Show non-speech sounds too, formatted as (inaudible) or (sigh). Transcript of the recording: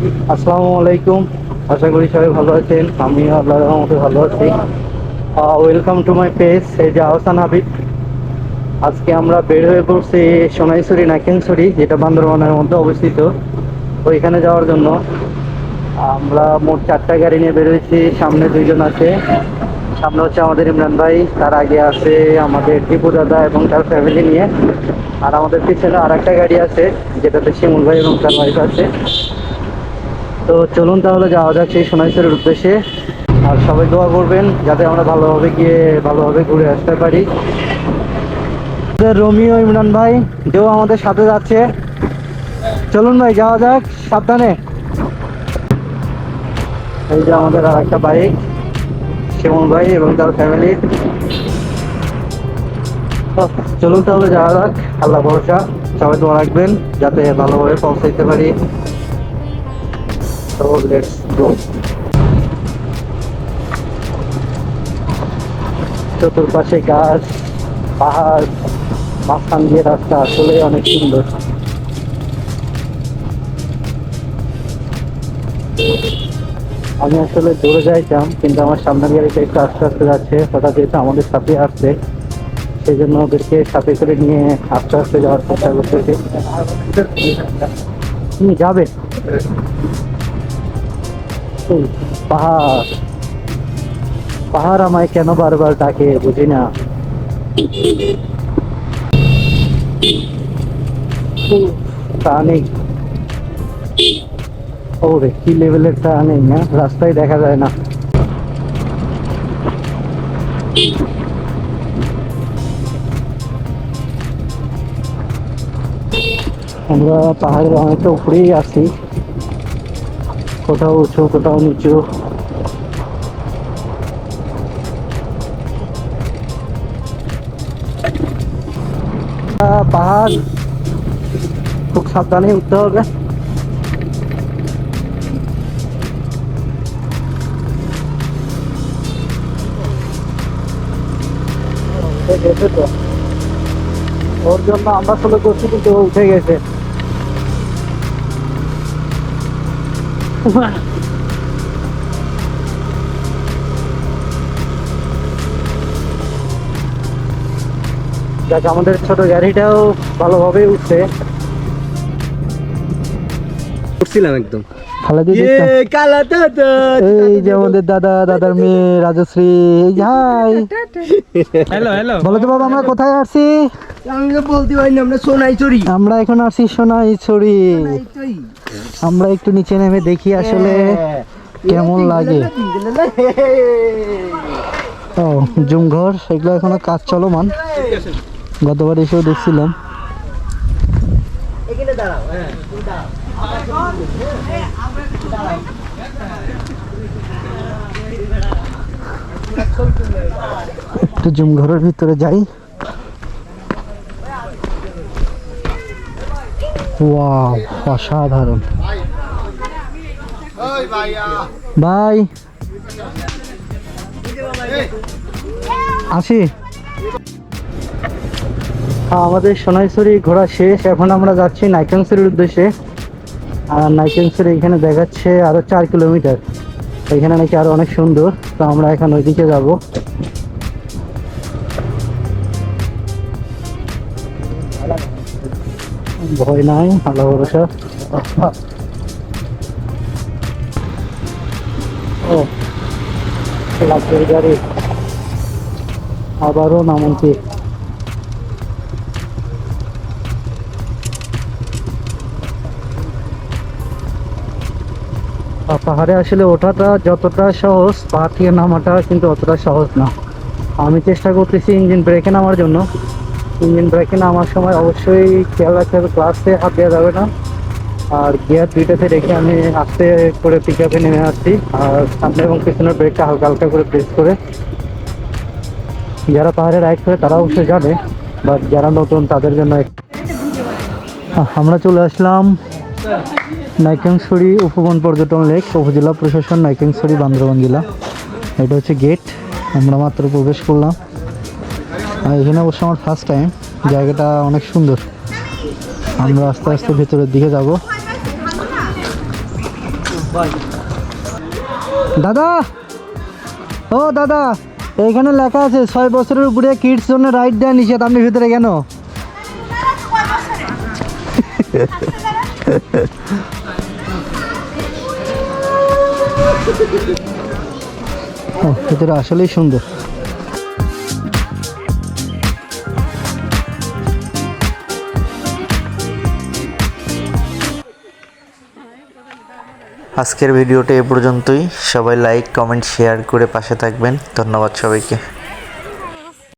আসসালামু আলাইকুম। আশা করি সবাই ভালো আছেন। আমি আল্লাহর রহমতে ভালো আছি। ওয়েলকাম টু মাই পেজ এই যে আহসান হাবিব আজকে আমরা বের হয়ে পড়ছি সোনাইছড়ি, নাকেনছড়ি, যেটা বান্দরবানের মধ্যে অবস্থিত। ওইখানে যাওয়ার জন্য আমরা মোট চারটা গাড়ি নিয়ে বেরোয়েছি সামনে দুইজন আছে। সামনে হচ্ছে আমাদের ইমরান ভাই। তার আগে আছে আমাদের টিপু দাদা এবং তার ফ্যামিলি নিয়ে। আর আমাদের পিছনে আর একটা গাড়ি আছে, যেটাতে শিমুল ভাই এবং তার ওয়াইফ আছে। তো চলুন তাহলে যাওয়া যাক সেই সোনাইশ্বরের উদ্দেশ্যে। আর সবাই দোয়া করবেন যাতে আমরা ভালোভাবে গিয়ে ভালোভাবে ঘুরে আসতে পারি। রোমিও ইমরান ভাই যেও আমাদের সাথে যাচ্ছে। চলুন ভাই, যাওয়া যাক, সাবধানে। এই যে আমাদের আর একটা বাইক শিমুল ভাই এবং তার ফ্যামিলি চলুন তাহলে যাওয়া যাক, আল্লাহ ভরসা। সবাই দোয়া রাখবেন যাতে ভালোভাবে পৌঁছাইতে পারি। So let's go. চতুর্পাশে গাছ, পাহাড়, মাঝখান দিয়ে রাস্তা, আসলে অনেক সুন্দর। আমি আসলে দৌড়ে যাইতাম, কিন্তু আমার সামনের গাড়িটা একটু আস্তে আস্তে যাচ্ছে। হঠাৎ যেহেতু আমাদের সাথে আসছে সেই জন্য ওদেরকে সাথে করে নিয়ে আস্তে আস্তে যাওয়ার চেষ্টা করতেছি। তুমি যাবে? এই পাহাড়। পাহাড় আমায় কেন বারবার ডাকে, বুঝি না। টার্নিং ওরে, কি লেভেলের টার্নিং না? রাস্তায় দেখা যায় না। আমরা পাহাড়ের অনেকটা উপরেই আছি। কোথাও উঁচু, কোথাও নিচু। পাহাড়। খুব সাবধানে উঠতে হবে। ওর জন্য আমরা চলে করছি কিন্তু উঠে গেছে। (laughs) যাক আমাদের ছোট গাড়িটাও ভালোভাবে উঠছে। উঠছিলাম একদম। দাদা এই যে আমাদের দাদা দাদার মেয়ে রাজশ্রী এই যে হাই। হ্যালো হ্যালো বলো তো বাবা আমরা কোথায় আসছি আমি বলতে পারি আমরা সোনাই চুরি আমরা এখন আসছি সোনাই ছড়ি আমরা একটু নিচে নেমে দেখি আসলে কেমন লাগে। ও জুমঘর এগুলো এখনও কাজ চলমান। গতবার এসেও দেখছিলাম। দাঁড়াও হ্যাঁ একটু জুমঘরের ভিতরে যাই। অসাধারণ। বাই আসি। আমাদের সোনাইছড়ি ঘোরা শেষ। এখন আমরা যাচ্ছি নাইকেনসের উদ্দেশ্যে। আর নাইকেনসের এখানে দেখাচ্ছে আরও চার কিলোমিটার। এখানে নাকি আরও অনেক সুন্দর। তো আমরা এখন ওইদিকে যাব। ভয় নাই আল্লাহ ভরসা। ও গাড়ি। আবারও নামন্তি পাহাড়ে আসলে ওঠাটা যতটা সহজ পাহাড় থেকে নামাটা কিন্তু অতটা সহজ না। আমি চেষ্টা করতেছি ইঞ্জিন ব্রেকে নামার জন্য। ইঞ্জিন ব্রেকে নামার সময় অবশ্যই খেয়াল রাখতে হবে ক্লাসে হাত দেওয়া যাবে না। আর গিয়ার দুইটাতে রেখে আমি আস্তে করে পিক আপে নেমে আসছি। আর সামনে এবং পিছনের ব্রেকটা হালকা হালকা করে প্রেস করে। যারা পাহাড়ে রাইড করে তারা অবশ্যই যাবে বাট যারা নতুন তাদের জন্য আমরা চলে আসলাম নাইকেংছড়ি উপবন পর্যটন লেক উপজেলা প্রশাসন নাইকেংছড়ি বান্দরবান জেলা। এটা হচ্ছে গেট আমরা মাত্র প্রবেশ করলাম। আর এখানে অবশ্য আমার ফার্স্ট টাইম জায়গাটা অনেক সুন্দর। আমরা আস্তে আস্তে ভেতরের দিকে যাব। দাদা! ও দাদা এইখানে লেখা আছে ছয় বছরের উপরে কিডস জন্য রাইড দেওয়া নিষেধ। আপনি ভিতরে কেন? (laughs) ভিতরে আসলেই সুন্দর। আজকের ভিডিওটা এ পর্যন্তই। সবাই লাইক কমেন্ট শেয়ার করে পাশে থাকবেন। ধন্যবাদ সবাইকে।